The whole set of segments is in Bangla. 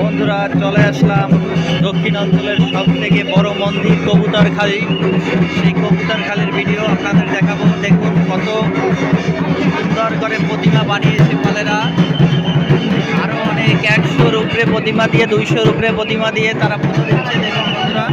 বন্ধুরা, চলে আসলাম দক্ষিণাঞ্চলের সব থেকে বড় মন্দির কবুতরখালি সেই কবুতরখালির ভিডিও আপনাদের দেখাবো। দেখুন কত সুন্দর করে প্রতিমা বানিয়েছে পালেরা। আরও অনেক একশোর উপরে প্রতিমা দিয়ে, দুইশোর উপরে প্রতিমা দিয়ে তারা পুজো দিচ্ছে। দেখুন বন্ধুরা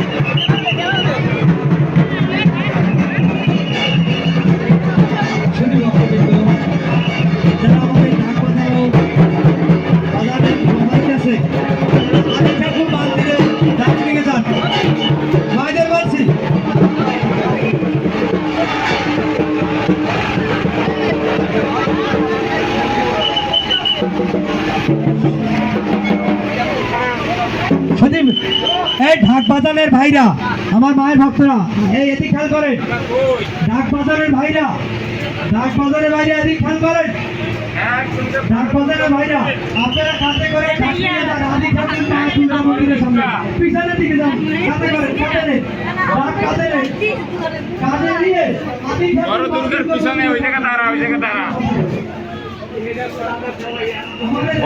এই ঢাক বাজানের ভাইরা আমার মায়ের ভক্তরা এই এদিক খেয়াল করেন। ঢাক বাজারের ভাইরা ঢাক বাজারের ভাইরা এদিক খেয়াল করেন। ঢাক বাজারের ভাইরা আপনারা কাছে করে মন্দিরের সামনে। পিছনের দিকে যান নেই ঢাক নেই নিয়ে। পিছনে ওই জায়গা দাঁড়া ওই জায়গা দাঁড়া।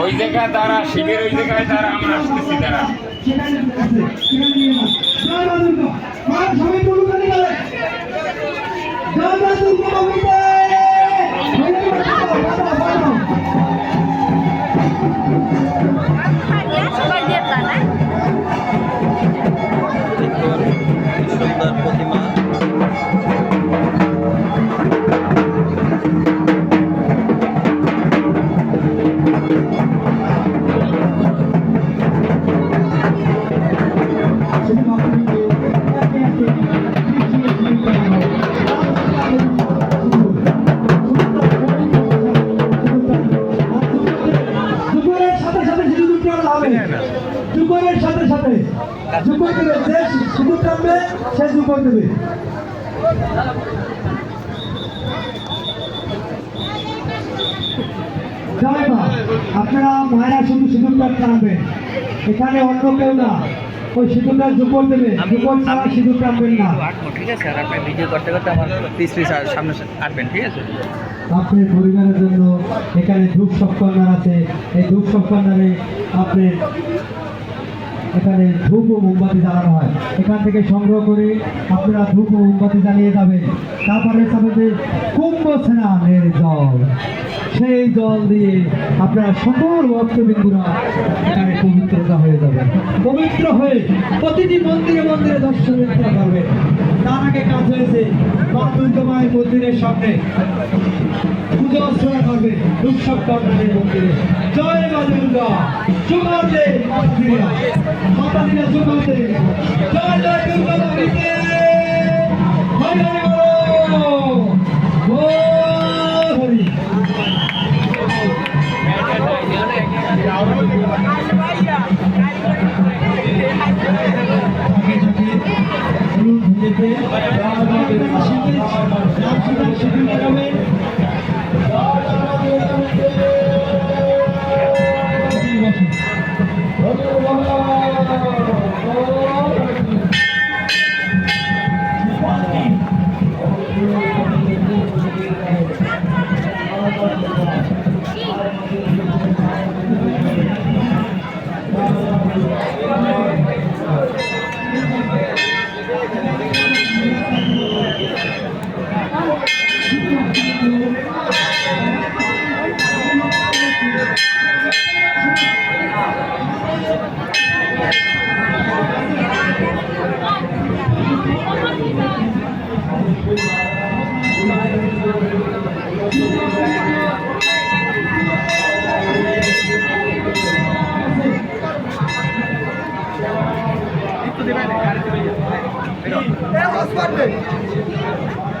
ওই জায়গা দাঁড়া শিবের ওই জায়গায় দাঁড়া আমরা আসতেছি দাঁড়া। সেখানে আছে দুপুরের সাথে সাথে দুপুর দেবে যে শুধু থাকবে, সে দুপুর দেবে। আপনারা মায়েরা শুধু সুযোগটা টানবেন এখানে অন্য কেউ না। ওই সিঁদুরটা দুপুর দেবে। দুপুর ছাড়া সিঁদুর টানবেন না। আটবো ঠিক আছে? আর আপনি ভিডিও করতে করতে আমার পিস পিস সামনে আটবেন ঠিক আছে? আপনার পরিবারের জন্য এখানে ধূপ সৎকর্ণার আছে। এই ধূপ সৎকর্ণারে আপনার এখানে ধূপ ও মোমবাতি জ্বালানো হয়। এখান থেকে সংগ্রহ করে আপনারা ধূপ ও মোমবাতি জ্বালিয়ে যাবেন। তারপরে হবে যে কুম্ভ স্নানের জল। সেই জল দিয়ে আপনারা সকল ভক্তবিন্দুরা এখানে পবিত্রতা হয়ে যাবে। পবিত্র হয়ে প্রতিটি মন্দিরে মন্দিরে দর্শন করতে পারবেন তার আগে কাজ হয়েছে মা দুর্গা মায়ের মন্দিরের সামনে। পুজো অর্চনা করবে উৎসব কর্ণাটের মন্দিরে। জয় মা দুর্গা সুগন্ধে মাতা দিনা সুগন্ধে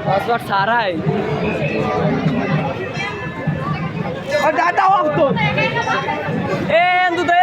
পাসওয়ার্ড সারাই দাদা অফ তো এ এন্দু দে।